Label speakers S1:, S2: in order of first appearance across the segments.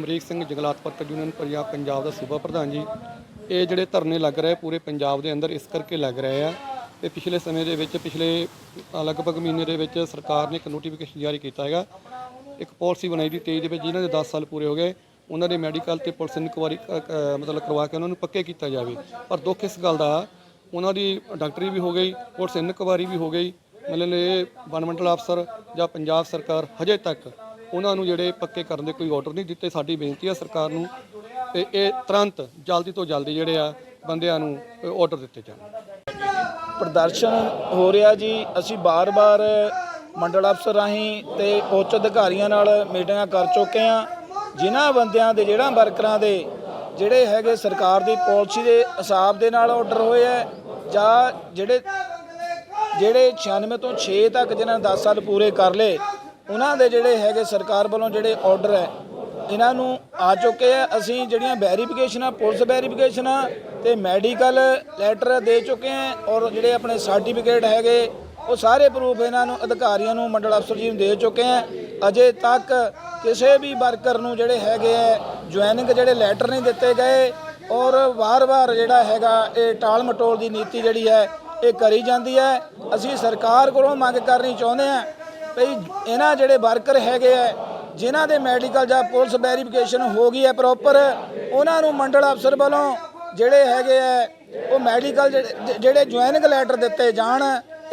S1: ਅਮਰੀਕ ਸਿੰਘ ਜੰਗਲਾਤ worker union Punjab Punjab ਦਾ ਸੂਬਾ ਪ੍ਰਧਾਨ ਜੀ। ਇਹ ਜਿਹੜੇ ਧਰਨੇ ਲੱਗ ਰਹੇ ਪੂਰੇ ਪੰਜਾਬ ਦੇ ਅੰਦਰ, ਇਸ ਕਰਕੇ ਲੱਗ ਰਹੇ ਆ। ਤੇ ਪਿਛਲੇ ਸਮੇਂ ਦੇ ਵਿੱਚ, ਪਿਛਲੇ ਲਗਭਗ ਮਹੀਨੇ ਦੇ ਵਿੱਚ ਸਰਕਾਰ ਨੇ ਇੱਕ ਨੋਟੀਫਿਕੇਸ਼ਨ ਜਾਰੀ ਕੀਤਾ ਹੈਗਾ। ਇੱਕ ਪਾਲਿਸੀ ਬਣਾਈ ਦੀ 23 ਦੇ ਵਿੱਚ, ਜਿਨ੍ਹਾਂ ਦੇ 10 ਸਾਲ ਪੂਰੇ ਹੋ ਗਏ, ਉਹਨਾਂ ਦੇ ਮੈਡੀਕਲ ਤੇ ਪੁਲਿਸ ਇਨਕੁਆਰੀ ਮਤਲਬ ਕਰਵਾ ਕੇ ਉਹਨਾਂ ਨੂੰ ਪੱਕੇ ਕੀਤਾ ਜਾਵੇ। ਪਰ ਦੁੱਖ ਇਸ ਗੱਲ ਦਾ, ਉਹਨਾਂ ਦੀ ਡਾਕਟਰੀ ਵੀ ਹੋ ਗਈ, ਪੁਲਿਸ ਇਨਕੁਆਰੀ ਵੀ ਹੋ ਗਈ। ਮਤਲਬ ਇਹ ਗਵਰਨਮੈਂਟਲ ਅਫਸਰ ਜਾਂ ਪੰਜਾਬ ਸਰਕਾਰ ਹਜੇ ਤੱਕ ਉਹਨਾਂ ਨੂੰ ਜਿਹੜੇ ਪੱਕੇ ਕਰਨ ਦੇ ਕੋਈ ਆਰਡਰ ਨਹੀਂ ਦਿੱਤੇ। ਸਾਡੀ ਬੇਨਤੀ ਹੈ ਸਰਕਾਰ ਨੂੰ ਤੇ ਇਹ ਤੁਰੰਤ ਜਲਦੀ ਤੋਂ ਜਲਦੀ ਜਿਹੜੇ ਆ ਬੰਦਿਆਂ ਨੂੰ ਆਰਡਰ ਦਿੱਤੇ ਜਾਣ।
S2: ਪ੍ਰਦਰਸ਼ਨ ਹੋ ਰਿਹਾ ਜੀ। ਅਸੀਂ ਬਾਰ-ਬਾਰ ਮੰਡਲ ਅਫਸਰ ਰਾਹੀਂ ਤੇ ਉੱਚ ਅਧਿਕਾਰੀਆਂ ਨਾਲ ਮੀਟਿੰਗਾਂ ਕਰ ਚੁੱਕੇ ਹਾਂ। ਜਿਨ੍ਹਾਂ ਬੰਦਿਆਂ ਦੇ, ਜਿਹੜਾ ਵਰਕਰਾਂ ਦੇ, ਜਿਹੜੇ ਹੈਗੇ ਸਰਕਾਰ ਦੀ ਪਾਲਿਸੀ ਦੇ ਹਿਸਾਬ ਦੇ ਨਾਲ ਆਰਡਰ ਹੋਏ ਹੈ ਜਾਂ ਜਿਹੜੇ ਜਿਹੜੇ 96 ਤੋਂ 6 ਤੱਕ ਜਿਨ੍ਹਾਂ ਨੇ 10 ਸਾਲ ਪੂਰੇ ਕਰ ਲਏ ਉਹਨਾਂ ਦੇ ਜਿਹੜੇ ਹੈਗੇ ਸਰਕਾਰ ਵੱਲੋਂ ਜਿਹੜੇ ਆਰਡਰ ਹੈ, ਇਹਨਾਂ ਨੂੰ ਆ ਚੁੱਕੇ ਆ। ਅਸੀਂ ਜਿਹੜੀਆਂ ਵੈਰੀਫਿਕੇਸ਼ਨਾਂ ਪੁਲਿਸ ਵੈਰੀਫਿਕੇਸ਼ਨਾਂ ਤੇ ਮੈਡੀਕਲ ਲੈਟਰ ਦੇ ਚੁੱਕੇ ਆ ਔਰ ਜਿਹੜੇ ਆਪਣੇ ਸਰਟੀਫਿਕੇਟ ਹੈਗੇ, ਉਹ ਸਾਰੇ ਪ੍ਰੂਫ ਇਹਨਾਂ ਨੂੰ ਅਧਿਕਾਰੀਆਂ ਨੂੰ, ਮੰਡਲ ਅਫਸਰ ਜੀ ਨੂੰ ਦੇ ਚੁੱਕੇ ਆ। ਅਜੇ ਤੱਕ ਕਿਸੇ ਵੀ ਵਰਕਰ ਨੂੰ ਜਿਹੜੇ ਹੈਗੇ ਆ ਜੁਆਇਨਿੰਗ ਜਿਹੜੇ ਲੈਟਰ ਨਹੀਂ ਦਿੱਤੇ ਗਏ ਔਰ ਵਾਰ-ਵਾਰ ਜਿਹੜਾ ਹੈਗਾ ਇਹ ਟਾਲ ਮਟੋਲ ਦੀ ਨੀਤੀ ਜਿਹੜੀ ਹੈ, ਇਹ ਕਰੀ ਜਾਂਦੀ ਹੈ। ਅਸੀਂ ਸਰਕਾਰ ਕੋਲੋਂ ਮੰਗ ਕਰਨੀ ਚਾਹੁੰਦੇ ਆ ਭਈ ਇਹਨਾਂ ਜਿਹੜੇ ਵਰਕਰ ਹੈਗੇ ਆ, ਜਿਨ੍ਹਾਂ ਦੇ ਮੈਡੀਕਲ ਜਾਂ ਪੁਲਿਸ ਵੈਰੀਫਿਕੇਸ਼ਨ ਹੋ ਗਈ ਹੈ ਪ੍ਰੋਪਰ, ਉਹਨਾਂ ਨੂੰ ਮੰਡਲ ਅਫਸਰ ਵੱਲੋਂ ਜਿਹੜੇ ਹੈਗੇ ਆ, ਉਹ ਮੈਡੀਕਲ ਜਿਹੜੇ ਜੁਆਇਨਿੰਗ ਲੈਟਰ ਦਿੱਤੇ ਜਾਣ,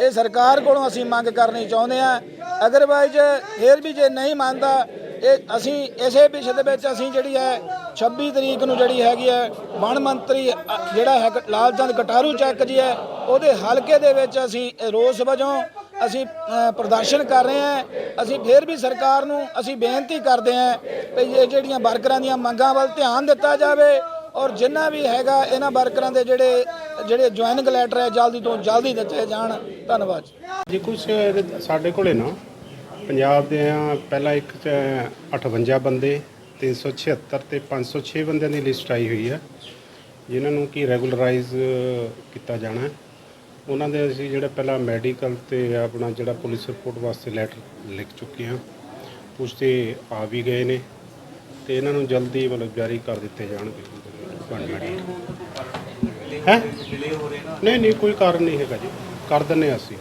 S2: ਇਹ ਸਰਕਾਰ ਕੋਲੋਂ ਅਸੀਂ ਮੰਗ ਕਰਨੀ ਚਾਹੁੰਦੇ ਆ ਅਗਰਵਾਈਜ਼ ਫੇਰ ਵੀ ਜੇ ਨਹੀਂ ਮੰਨਦਾ, ਇਹ ਅਸੀਂ ਇਸੇ ਵਿਸ਼ੇ ਦੇ ਵਿੱਚ ਅਸੀਂ ਜਿਹੜੀ ਹੈ 26 ਤਰੀਕ ਨੂੰ ਜਿਹੜੀ ਹੈਗੀ ਹੈ, ਵਣ ਮੰਤਰੀ ਜਿਹੜਾ ਹੈ ਲਾਲਚੰਦ ਕਟਾਰੂ ਚੱਕ ਜੀ ਹੈ, ਉਹਦੇ ਹਲਕੇ ਦੇ ਵਿੱਚ ਅਸੀਂ ਰੋਸ ਵਜੋਂ ਅਸੀਂ ਪ੍ਰਦਰਸ਼ਨ ਕਰ ਰਹੇ ਹਾਂ। ਅਸੀਂ ਫੇਰ ਵੀ ਸਰਕਾਰ ਨੂੰ ਅਸੀਂ ਬੇਨਤੀ ਕਰਦੇ ਹਾਂ ਕਿ ਇਹ ਜਿਹੜੀਆਂ ਵਰਕਰਾਂ ਦੀਆਂ ਮੰਗਾਂ ਵੱਲ ਧਿਆਨ ਦਿੱਤਾ ਜਾਵੇ ਔਰ ਜਿੰਨਾ ਵੀ ਹੈਗਾ, ਇਹਨਾਂ ਵਰਕਰਾਂ ਦੇ ਜਿਹੜੇ ਜਿਹੜੇ ਜੁਆਇਨਿੰਗ ਲੈਟਰ ਹੈ, ਜਲਦੀ ਤੋਂ ਜਲਦੀ ਦਿੱਤੇ ਜਾਣ। ਧੰਨਵਾਦ ਜੀ।
S3: ਜੀ ਸਾਡੇ ਕੋਲੇ ਨਾ, ਪੰਜਾਬ ਦੇ ਆ, ਪਹਿਲਾਂ ਇੱਕ ਚ 58 ਬੰਦੇ 376 ਤੇ 506 ਬੰਦਿਆਂ ਦੀ ਲਿਸਟ ਆਈ ਹੋਈ ਹੈ। ਜਿਨ੍ਹਾਂ ਨੂੰ ਕੀ ਰੈਗੂਲਰਾਈਜ਼ ਕੀਤਾ ਜਾਣਾ ਹੈ। ਉਹਨਾਂ ਦੇ ਅਸੀਂ ਜਿਹੜਾ ਪਹਿਲਾਂ ਮੈਡੀਕਲ ਤੇ ਆਪਣਾ ਜਿਹੜਾ ਪੁਲਿਸ ਰਿਪੋਰਟ ਵਾਸਤੇ ਲੈਟਰ ਲਿਖ ਚੁੱਕੇ ਹਾਂ। ਉਸ ਤੇ ਆ ਵੀ ਗਏ ਨੇ ਤੇ ਇਹਨਾਂ ਨੂੰ ਜਲਦੀ ਮਤਲਬ ਜਾਰੀ ਕਰ ਦਿੱਤੇ ਜਾਣਗੇ। ਹੈ? ਨਹੀਂ ਨਹੀਂ ਕੋਈ ਕਾਰਨ ਨਹੀਂ ਹੈਗਾ ਜੀ। ਕਰ ਦਿੰਨੇ ਅਸੀਂ।